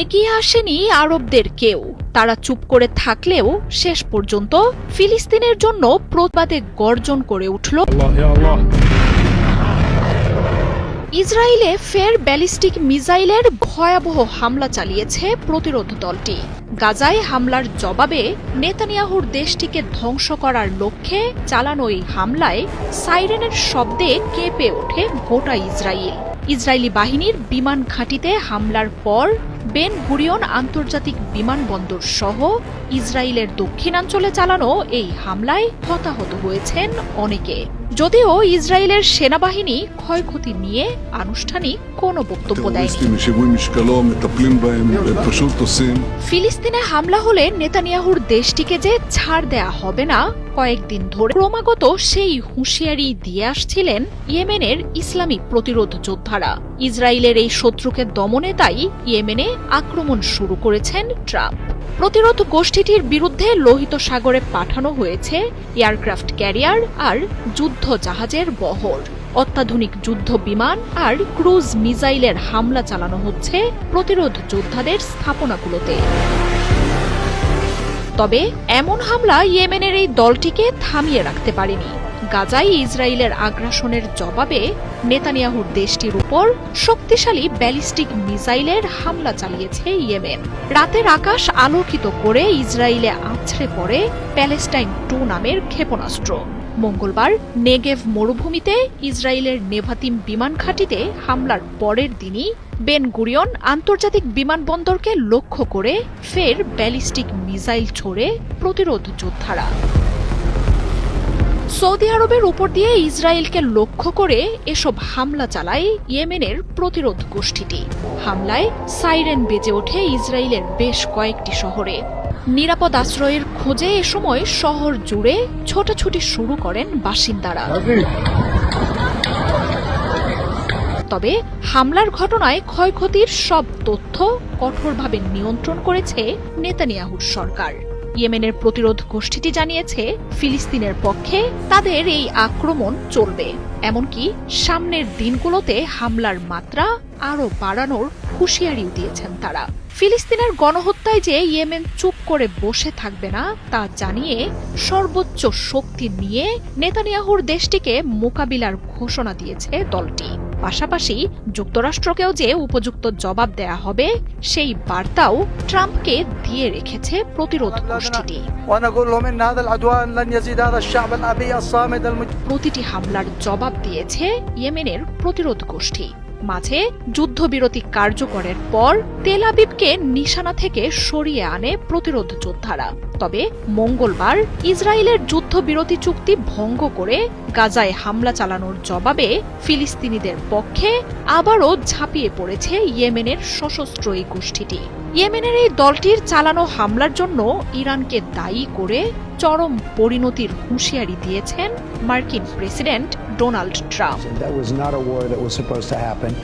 এগিয়ে আসেনি আরবদের কেউ। তারা চুপ করে থাকলেও শেষ পর্যন্ত ফিলিস্তিনের জন্য প্রতিবাদে গর্জন করে উঠল। ইসরায়েলে ফের ব্যালিস্টিক মিসাইলের ভয়াবহ হামলা চালিয়েছে প্রতিরোধ দলটি। গাজায় হামলার জবাবে নেতানিয়াহুর দেশটিকে ধ্বংস করার লক্ষ্যে চালানো এই হামলায় সাইরেনের শব্দে কেঁপে ওঠে গোটা ইসরায়েল। ইসরায়েলি বাহিনীর বিমান ঘাঁটিতে হামলার পর বেন গুরিয়ন আন্তর্জাতিক বিমানবন্দর সহ ইসরায়েলের দক্ষিণাঞ্চলে চালানো এই হামলায় হতাহত হয়েছেন অনেকে। যদিও ইসরায়েলের সেনাবাহিনী ক্ষয়ক্ষতি নিয়ে আনুষ্ঠানিক কোনো বক্তব্য দেয়নি। ফিলিস্তিনে হামলা হলে নেতানিয়াহুর দেশটিকে যে ছাড় দেয়া হবে না কয়েকদিন ধরে ক্রমাগত সেই হুঁশিয়ারি দিয়ে আসছিলেন ইয়েমেনের ইসলামিক প্রতিরোধ যোদ্ধারা। ইসরায়েলের এই শত্রুকে দমনে তাই ইয়েমেনে আক্রমণ শুরু করেছেন ট্রাম্প। প্রতিরোধ গোষ্ঠীটির বিরুদ্ধে লোহিত সাগরে পাঠানো হয়েছে এয়ারক্রাফট ক্যারিয়ার আর যুদ্ধ জাহাজের বহর। অত্যাধুনিক যুদ্ধ বিমান আর ক্রুজ মিসাইলের হামলা চালানো হচ্ছে প্রতিরোধ যোদ্ধাদের স্থাপনাগুলোতে। তবে এমন হামলা ইয়েমেনের এই দলটিকে থামিয়ে রাখতে পারেনি। গাজায় ইসরায়েলের আগ্রাসনের জবাবে নেতানিয়াহুর দেশটির উপর শক্তিশালী ব্যালিস্টিক মিসাইলের হামলা চালিয়েছে ইয়েমেন। রাতের আকাশ আলোকিত করে ইসরায়েলে আছড়ে পড়ে প্যালেস্টাইন টু নামের ক্ষেপণাস্ত্র। মঙ্গলবার নেগেভ মরুভূমিতে ইসরায়েলের নেভাতিম বিমান ঘাঁটিতে হামলার পরের দিনই বেন গুরিয়ন আন্তর্জাতিক বিমানবন্দরকে লক্ষ্য করে ফের ব্যালিস্টিক মিসাইল ছোড়ে প্রতিরোধ যোদ্ধারা। সৌদি আরবের উপর দিয়ে ইসরায়েলকে লক্ষ্য করে এসব হামলা চালায় ইয়েমেনের প্রতিরোধ গোষ্ঠীটি। হামলায় সাইরেন বেজে ওঠে ইসরায়েলের বেশ কয়েকটি শহরে। নিরাপদ আশ্রয়ের খোঁজে এ সময় শহর জুড়ে ছোটাছুটি শুরু করেন বাসিন্দারা। তবে হামলার ঘটনায় ক্ষয়ক্ষতির সব তথ্য কঠোরভাবে নিয়ন্ত্রণ করেছে নেতানিয়াহুর সরকার। ইয়েমেনের প্রতিরোধ গোষ্ঠীটি জানিয়েছে, ফিলিস্তিনের পক্ষে তাদের এই আক্রমণ চলবে। এমনকি সামনের দিনগুলোতে হামলার মাত্রা আরও বাড়ানোর হুঁশিয়ারিও দিয়েছেন তারা। ফিলিস্তিনের গণহত্যায় যে ইয়েমেন চুপ করে বসে থাকবে না, তা জানিয়ে সর্বোচ্চ শক্তি নিয়ে নেতানিয়াহুর দেশটিকে মোকাবিলার ঘোষণা দিয়েছে দলটি। পাশাপাশি যুক্তরাষ্ট্রকেও যে উপযুক্ত জবাব দেয়া হবে, সেই বার্তাও ট্রাম্পকে দিয়ে রেখেছে প্রতিরোধ গোষ্ঠীটি। প্রতিটি হামলার জবাব দিয়েছে ইয়েমেনের প্রতিরোধ গোষ্ঠী। মাঝে যুদ্ধবিরতি কার্যকরের পর তেল আবিবকে নিশানা থেকে সরিয়ে আনে প্রতিরোধ যোদ্ধারা। তবে মঙ্গলবার ইসরায়েলের যুদ্ধবিরতি চুক্তি ভঙ্গ করে গাজায় হামলা চালানোর জবাবে ফিলিস্তিনিদের পক্ষে আবারও ঝাঁপিয়ে পড়েছে ইয়েমেনের সশস্ত্র এই গোষ্ঠীটি। ইয়েমেনের এই দলটির চালানো হামলার জন্য ইরানকে দায়ী করে চরম পরিণতির হুঁশিয়ারি দিয়েছেন মার্কিন president Donald Trump. That was not a war that was supposed to happen.